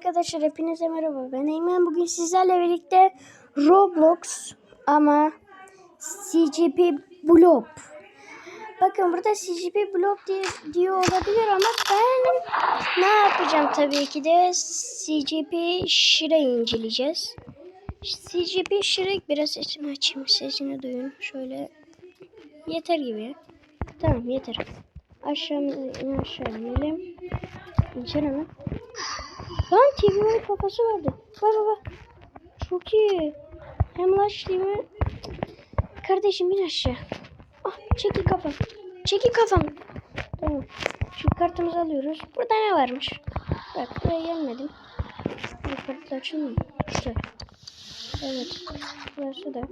Arkadaşlar hepinize merhaba. Ben Eymen. Bugün sizlerle birlikte Roblox ama CGP Blob. Bakın burada CGP Blob diye, diyor olabilir ama ben ne yapacağım tabii ki de CGP Shrek'i inceleyeceğiz. CGP Shrek biraz sesimi açayım. Sesini duyun. Şöyle yeter gibi. Tamam yeter. Aşağı aşağı inelim. İnşallah lan. TV'nin kafası vardı. Bak bak bak. Çok iyi. Hem laş mi? Kardeşim in aşağı. Ah çekil kafam. Çekil kafam. Tamam. Şimdi kartımızı alıyoruz. Burada ne varmış? Bak buraya gelmedim. Bu kartla açılmıyor. Evet. Burası da.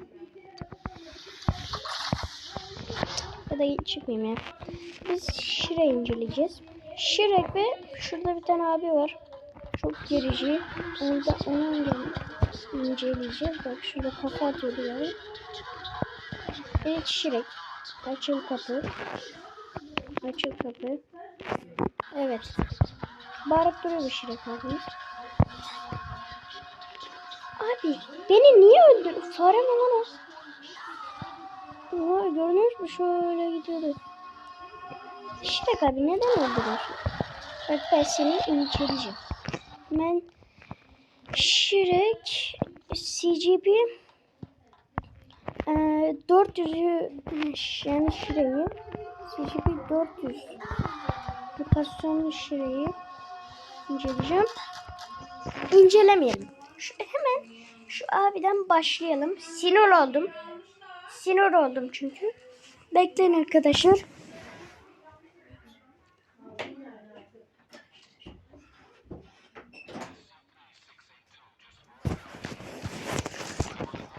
Ya da çıkmayayım ya. Biz Shrek'i inceleyeceğiz. Shrek ve şurada bir tane abi var. Çok gerici. Onu da onu ince- inceleyeceğiz. Bak şurada kafa atıyordu yani. Evet Shrek. Açıl kapı. Açıl kapı. Evet. Bağırıp duruyor bu Shrek abimiz. Abi beni niye öldürdün? Fare mi lan o? Oha görünüyor mü? Şöyle gidiyordu. Shrek abi neden öldürüyorsun? Bak ben seni inceleyeceğim. Ben Shrek CGP e, 400'ü yani Shrek'i CGP 400 mutasyonlu Shrek'i inceleyeceğim. İncelemeyelim. Şu, hemen şu abiden başlayalım. Sinir oldum. Sinir oldum çünkü. Bekleyin arkadaşlar.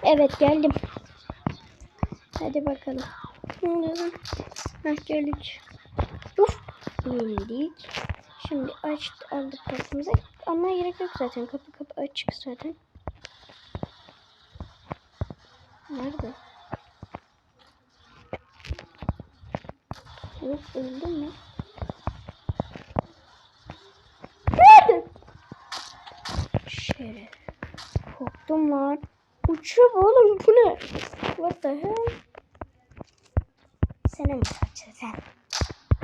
Evet geldim. Hadi bakalım. Ne? Heh geldik. Uf. İndik. Şimdi aç aldık kapımızı. Ama gerek yok zaten. Kapı kapı açık zaten. Nerede? Yok öldüm mü? Nerede? Şeref. Korktum lan. Uçuyor bu oğlum bu ne? What the hell? Seni mi kaçır sen?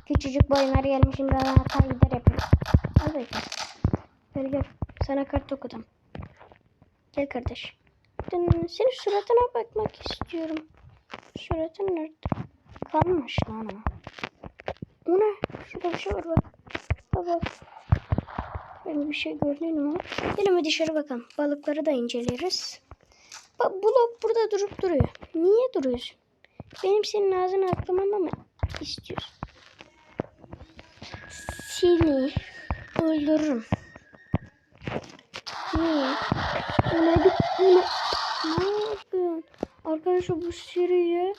Küçücük boyunlar gelmişim ben hata gider yapıyorum. Al bakayım. Gel gel. Sana kart okudum. Gel kardeş. Senin suratına bakmak istiyorum. Suratın nerede? Kalmış lan o. O ne? Şurada bir şey var bak. Bak bak. Ben bir şey gördün mü? Gelin bir dışarı bakalım. Balıkları da inceleriz. Bak bu lok burada durup duruyor. Niye duruyorsun? Benim senin ağzını aklamamı mı istiyorsun? Seni öldürürüm. Niye? Ne yapıyorsun? Arkadaşlar bu seriye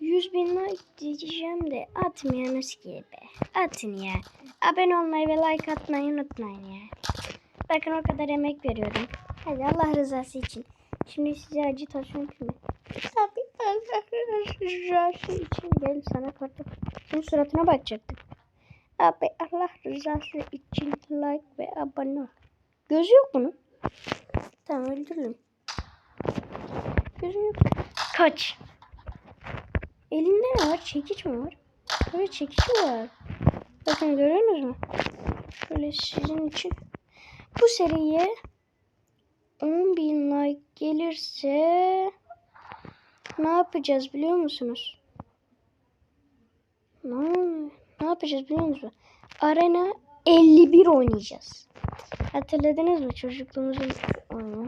100 bin like diyeceğim de atmıyorsunuz ki be. Atın ya. Abone olmayı ve like atmayı unutmayın ya. Bakın o kadar emek veriyorum. Hadi Allah rızası için. Şimdi size acitasyon Allah rızası için. Gel sana kartı. Senin suratına bakacaktık. Abi Allah rızası için like ve abone ol. Gözü yok bunun. Tamam öldürelim. Gözü yok. Kaç. Elinde ne var? Çekiç mi var? Böyle çekiç mi var? Bakın görüyorsunuz mu? Şöyle sizin için. Bu seriye 10.000 like gelirse ne yapacağız biliyor musunuz? Ne, ne yapacağız biliyor musunuz? Arena 51 oynayacağız. Hatırladınız mı çocukluğumuzun oyunu?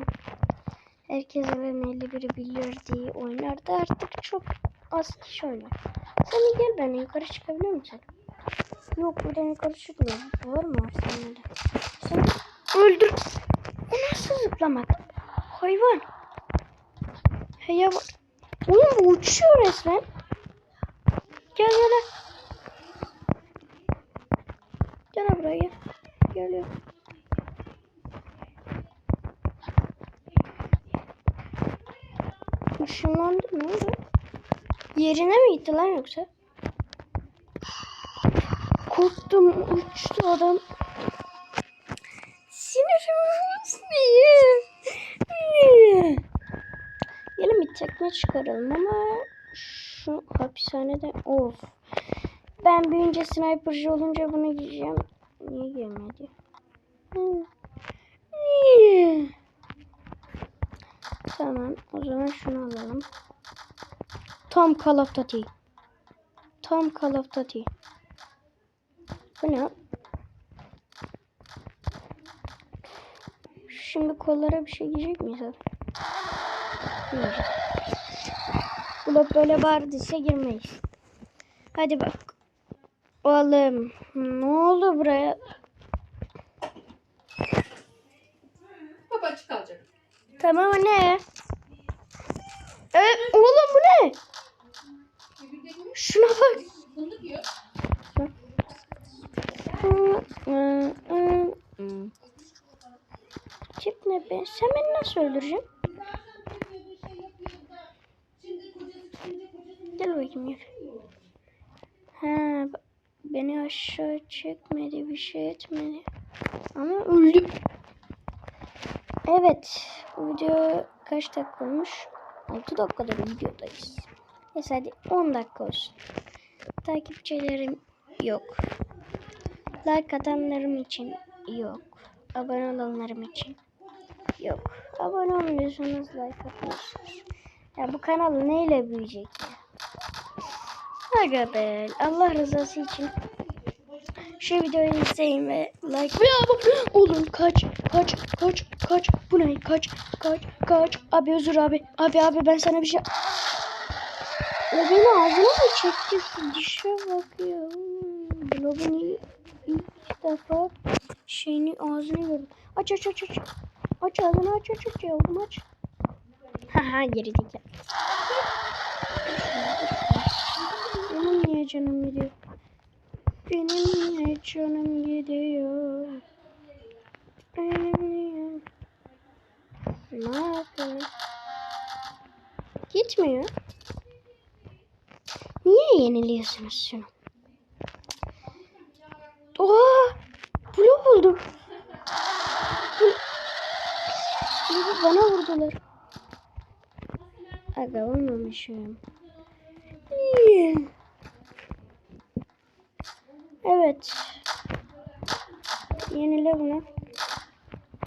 Herkes Arena 51'i biliyor diye oynardı. Artık çok az kişi oynar. Sen gel ben yukarı çıkabiliyor musun? Yok buradan yukarı çıkmıyor. Var mı var sende? Sen öldür. O nasıl zıplamak? Hayvan. Hey var. Oğlum bu uçuyor resmen. Gel gel gel. Buraya gel. Geliyor. Işınlandı ne oldu? Yerine mi gitti lan yoksa? Korktum uçtu adam. Sinirim resme çıkaralım ama şu hapishanede of. Ben büyüyünce sniperci olunca bunu giyeceğim. Niye. Niye? Tamam o zaman şunu alalım. Tam Call of Duty. Tam Call of Duty. Bu ne? Şimdi kollara bir şey giyecek miyiz? Girmeyeceğiz. Blok böyle bağırdıysa girmeyiz. Hadi bak. Oğlum ne oldu buraya? Kapı açık kalacak. Tamam o ne? E, oğlum bu ne? Şuna bak. Tip ne be? Sen beni nasıl öldüreceksin? Gel bakayım gel. Ha, b- beni aşağı çekmedi, bir şey etmedi. Ama öldüm. Evet, bu video kaç dakika olmuş? 6 dakikada bir videodayız. Neyse hadi 10 dakika olsun. Takipçilerim yok. Like atanlarım için yok. Abone olanlarım için yok. Abone olmuyorsanız like atmıyorsunuz. Ya bu kanal neyle büyüyecek ya? Aga Allah rızası için. Şu videoyu izleyin ve like ve abone olun. Kaç kaç kaç kaç. Bu ne? Kaç kaç kaç. Abi özür abi. Abi abi ben sana bir şey o beni ağzına mı çekti dişe bak ya. Blob'un ilk, ilk defa şeyini ağzını gördüm. Aç aç aç aç. Aç ağzını aç aç aç yavrum aç. Haha geri zekalı benim niye canım gidiyor benim niye canım gidiyor benim niye ne yapıyor gitmiyor Niye yeniliyorsunuz şunu? Oha! Blok buldum. Bu- Bu bana vurdular. Aga olmamışım. İyi. Evet. Yenile bunu.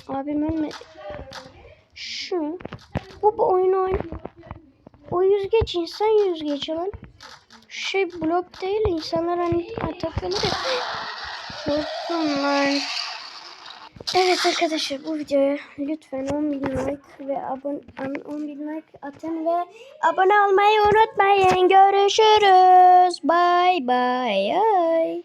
Abim ölmedi. Şu. Bu, bu oyunu oyna. O yüzgeç insan yüzgeci lan şey blok değil insanlar hani takılır ya. Korktum lan. Evet arkadaşlar bu videoya lütfen 10 bin like ve abone 10 bin like atın ve abone olmayı unutmayın. Görüşürüz. Bye bye.